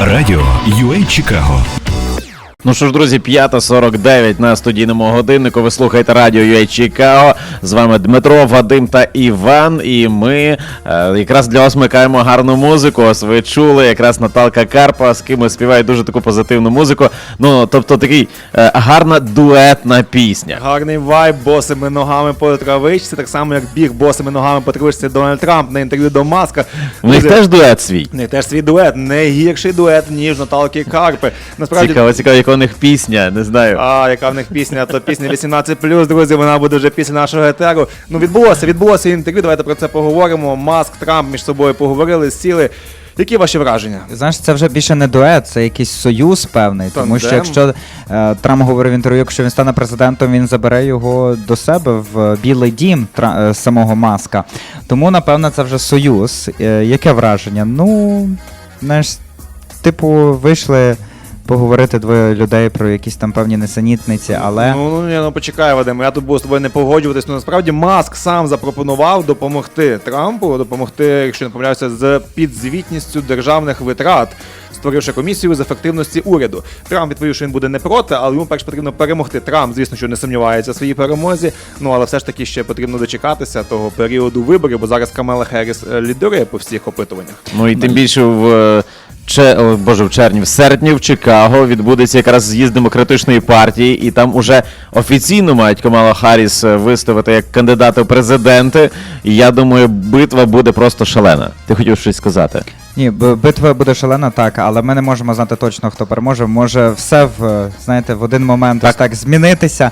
Радіо UA Чикаго. Ну що ж, друзі, 5.49 на студійному годиннику. Ви слухаєте радіо UA Чикаго. З вами Дмитро, Вадим та Іван. І ми е, якраз для вас микаємо гарну музику. Ось ви чули якраз Наталка Карпа, з ким співає дуже таку позитивну музику. Ну, тобто такий е, гарна дуетна пісня. Гарний вайб босими ногами по травичці, так само як біг босими ногами по травичці Дональд Трамп на інтерв'ю до Маска. У них теж дует свій. в них теж свій дует, не гірший дует, ніж Наталки Карпи. Насправді, Цікаво, цікаво, яка у них пісня, не знаю. а яка в них пісня, то пісня 18+, друзі, вона буде вже після нашого етеру. Ну, відбулося, відбулося інтерв'ю, давайте про це поговоримо. Маск, Трамп між собою поговорили, сіли. Які ваші враження? Знаєш, це вже більше не дует, це якийсь союз певний. Тому що якщо е, Трамп говорив в інтерв'ю, якщо він стане президентом, він забере його до себе в Білий дім Тра- е, самого Маска. Тому, напевно, це вже союз. Е, яке враження? Ну, знаєш, типу, вийшли поговорити двоє людей про якісь там певні несенітниці, але. Ну, ну, ні, ну почекай, Вадим, я тут буду з тобою не погоджуватись. Ну насправді Маск сам запропонував допомогти Трампу, допомогти, якщо не помиляюся, з підзвітністю державних витрат. Створивши комісію з ефективності уряду. Трамп відповів, що він буде не проти, але йому перш потрібно перемогти. Трамп, звісно, що не сумнівається в своїй перемозі. Ну але все ж таки ще потрібно дочекатися того періоду виборів, бо зараз Камела Херіс е, лідирує по всіх опитуваннях. Ну і тим більше в е, че, о, боже, в червні, в серпні в Чикаго відбудеться якраз з'їзд демократичної партії, і там уже офіційно мають Камала Харріс е, виставити як кандидата в президенти. І я думаю, битва буде просто шалена. Ти хотів щось сказати? Ні, б- битва буде шалена, так, але ми не можемо знати точно, хто переможе. Може все в знаєте в один момент ось так змінитися.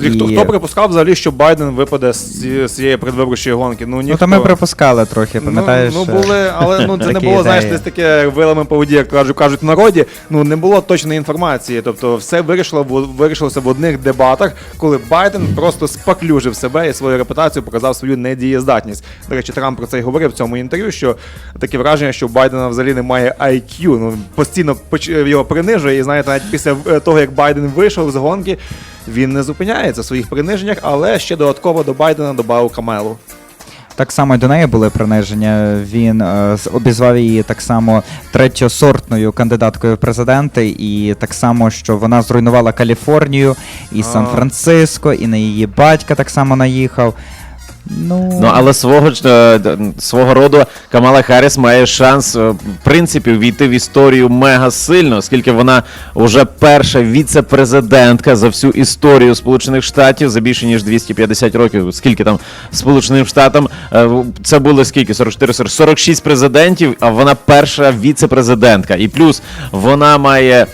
І хто, хто припускав взагалі, що Байден випаде з ці- з цієї предвиборчої гонки? Ну Ну, ніхто. то ми припускали трохи, пам'ятаєш? Ну, ну були, але ну це не було, знаєш, десь таке вилами по воді, як кажуть, кажуть в народі. Ну не було точної інформації. Тобто, все вирішило вирішилося в одних дебатах, коли Байден просто спаклюжив себе і свою репутацію, показав свою недієздатність. До речі, Трамп про це й говорив в цьому інтерв'ю. Що таке враження, що Байдена взагалі немає IQ. Ну постійно його принижує. І знаєте, навіть після е, того, як Байден вийшов з гонки. Він не зупиняється в своїх приниженнях, але ще додатково до Байдена додав Камелу. Так само й до неї були приниження. Він е, обізвав її так само третьосортною кандидаткою в президенти, і так само, що вона зруйнувала Каліфорнію і А. Сан-Франциско, і на її батька так само наїхав. Ну, Ну але свого ж, е, свого роду Камала Харріс має шанс е, в принципі війти в історію мега сильно, оскільки вона вже перша віце-президентка за всю історію Сполучених Штатів за більше ніж 250 років. Скільки там Сполученим Штатам е, це було скільки? 44, 40, 46 президентів, а вона перша віце-президентка. І плюс вона має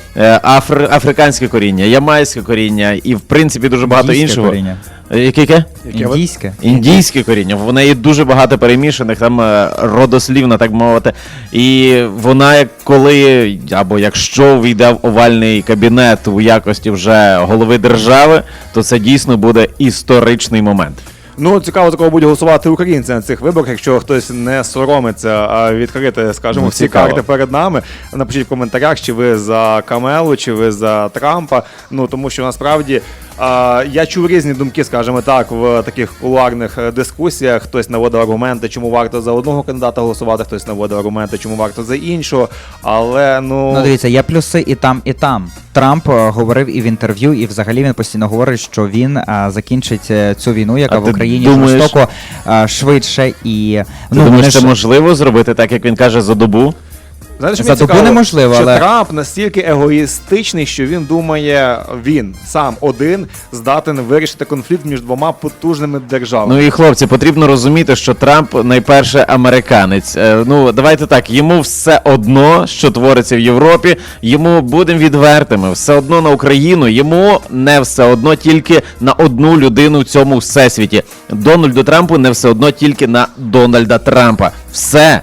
афри, африканське коріння, ямайське коріння і в принципі дуже багато індійське іншого. коріння. Е, Яке? Індійське. Індійське коріння, в неї дуже багато перемішаних, там е, родослівно, так мовити. І вона, як коли або якщо війде в овальний кабінет у якості вже голови держави, то це дійсно буде історичний момент. Ну, цікаво, за кого будуть голосувати українці на цих виборах, якщо хтось не соромиться а відкрити, скажімо, Ну, всі карти перед нами. Напишіть в коментарях, чи ви за Камелу, чи ви за Трампа. Ну тому що насправді я чув різні думки, скажімо так, в таких кулуарних е, дискусіях. Хтось наводив аргументи, чому варто за одного кандидата голосувати, хтось наводив аргументи, чому варто за іншого. Але ну, Ну, дивіться, є плюси і там, і там. Трамп е, говорив і в інтерв'ю, і взагалі він постійно говорить, що він е, закінчить цю війну, яка А в Україні думаєш- жорстоко е, швидше і Ти ну думаєш, це ж- можливо зробити так, як він каже, за добу? Знаєш, За мені добу цікаво, неможливо, що але- Трамп настільки егоїстичний, що він думає, він сам один здатен вирішити конфлікт між двома потужними державами. Ну і хлопці, потрібно розуміти, що Трамп найперше американець. Е, Ну давайте так, йому все одно, що твориться в Європі. Йому будемо відвертими, все одно на Україну. Йому не все одно тільки на одну людину в цьому всесвіті. Дональду Трампу не все одно тільки на Дональда Трампа. Все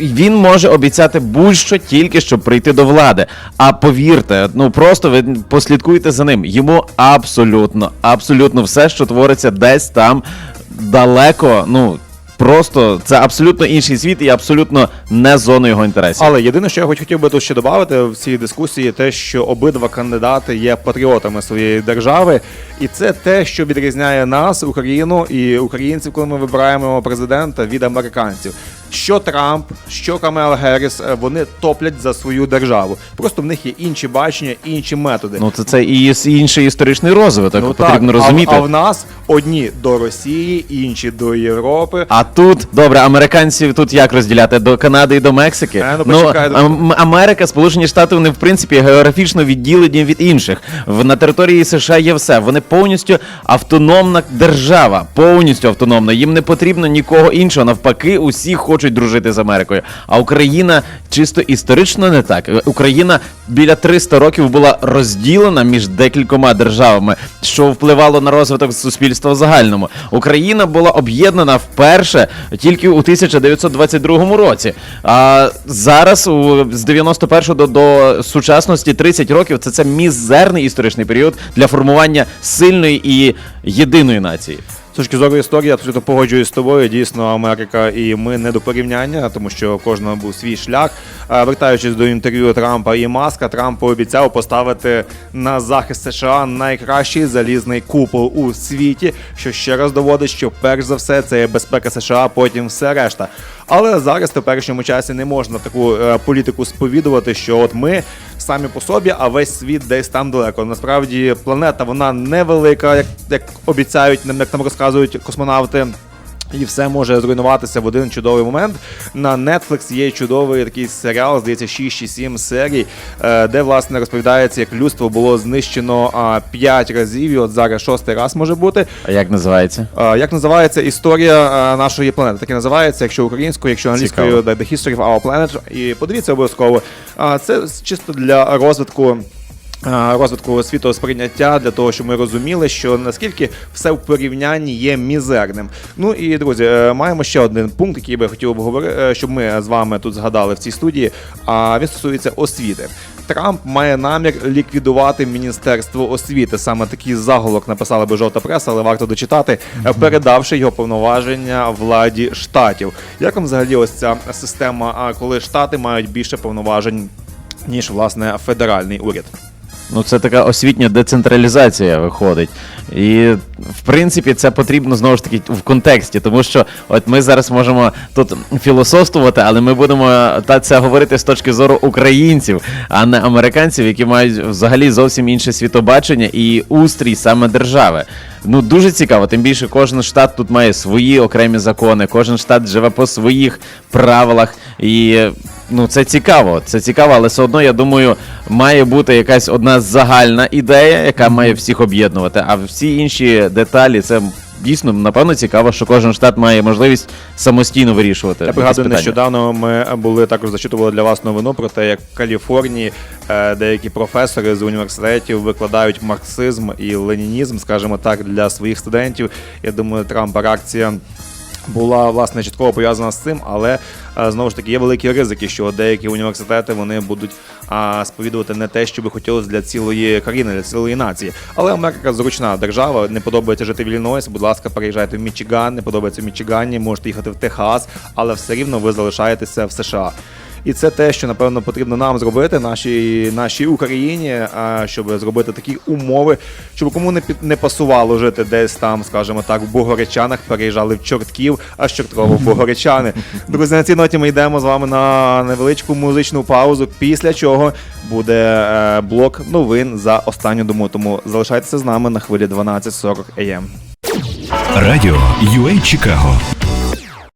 він може обіцяти будь-що тільки щоб прийти до влади. А повірте, ну просто ви послідкуйте за ним. Йому абсолютно, абсолютно все, що твориться десь там далеко, ну просто це абсолютно інший світ і абсолютно не зона його інтересів. Але єдине, що я хоч хотів би тут ще додати в цій дискусії, те, що обидва кандидати є патріотами своєї держави, і це те, що відрізняє нас, Україну і українців, коли ми вибираємо президента від американців. Що Трамп, що Камела Герріс, е, вони топлять за свою державу. Просто в них є інші бачення, інші методи. Ну це це і інший історичний розвиток. Ну, потрібно так, розуміти. А, а в нас одні до Росії, інші до Європи. А тут добре, американців тут як розділяти до Канади і до Мексики? Е, ну, почекай, Ам- Америка, Сполучені Штати, вони в принципі географічно відділені від інших. В на території США є все. Вони повністю автономна держава, повністю автономна. Їм не потрібно нікого іншого. Навпаки, усі хочуть дружити з Америкою. А Україна чисто історично не так. Україна біля 300 років була розділена між декількома державами, що впливало на розвиток суспільства в загальному. Україна була об'єднана вперше тільки у 1922 році. А зараз у, з 91 до, до сучасності 30 років це, це мізерний історичний період для формування сильної і єдиної нації. З точки зору історії, абсолютно погоджуюсь з тобою. Дійсно, Америка і ми не до порівняння, тому що кожного був свій шлях. Вертаючись до інтерв'ю Трампа і Маска, Трамп пообіцяв поставити на захист США найкращий залізний купол у світі, що ще раз доводить, що перш за все це безпека США, потім все решта. Але зараз в теперішньому часі не можна таку е, політику сповідувати, що от ми самі по собі, а весь світ десь там далеко. Насправді планета вона невелика, як, як обіцяють, як нам розказують космонавти. І все може зруйнуватися в один чудовий момент. На Netflix є чудовий такий серіал, здається, 6 чи 7 серій, е, де власне розповідається, як людство було знищено 5 разів, і от зараз шостий раз може бути. А як називається? Як називається історія е, нашої планети? Так і називається, якщо українською, якщо англійською. The History of Our Planet. І подивіться обов'язково. Це чисто для розвитку. Е, Розвитку світосприйняття для того, щоб ми розуміли, що наскільки все в порівнянні є мізерним. Ну і друзі, е, маємо ще один пункт, який би хотів обговорити, щоб ми з вами тут згадали в цій студії. А він стосується освіти. Трамп має намір ліквідувати міністерство освіти. Саме такий заголовок написала би жовта преса, але варто дочитати, е, передавши його повноваження владі штатів. Як вам взагалі ось ця система, коли штати мають більше повноважень ніж власне федеральний уряд? Ну, це така освітня децентралізація виходить. І в принципі це потрібно знову ж таки в контексті, тому що от ми зараз можемо тут філософствувати, але ми будемо та це говорити з точки зору українців, а не американців, які мають взагалі зовсім інше світобачення і устрій саме держави. Ну дуже цікаво. Тим більше кожен штат тут має свої окремі закони, кожен штат живе по своїх правилах і. Ну, це цікаво, це цікаво, але все одно, я думаю, має бути якась одна загальна ідея, яка має всіх об'єднувати. А всі інші деталі, це дійсно напевно цікаво, що кожен штат має можливість самостійно вирішувати. Я пригадую, нещодавно ми були також зачитували для вас новину про те, як в Каліфорнії е, деякі професори з університетів викладають марксизм і ленінізм, скажімо так, для своїх студентів. Я думаю, Трампа реакція. Була власне чітково пов'язана з цим, але е, знову ж таки є великі ризики, що деякі університети вони будуть сповідувати не те, що би хотілося для цілої країни, для цілої нації. Але Америка зручна держава. Не подобається жити в Іллінойсі. Будь ласка, переїжджайте в Мічиган. Не подобається в Мічигані, можете їхати в Техас, але все рівно ви залишаєтеся в США. І це те, що напевно потрібно нам зробити, нашій нашій Україні, а, щоб зробити такі умови, щоб кому не під не пасувало жити десь там, скажімо так, в Богоречанах, переїжджали в Чортків, а з Чорткова в Богоречани. Друзі, на цій ноті ми йдемо з вами на невеличку музичну паузу. Після чого буде е, блок новин за останню дому. Тому залишайтеся з нами на хвилі 12.40 AM. Радіо UA Чикаго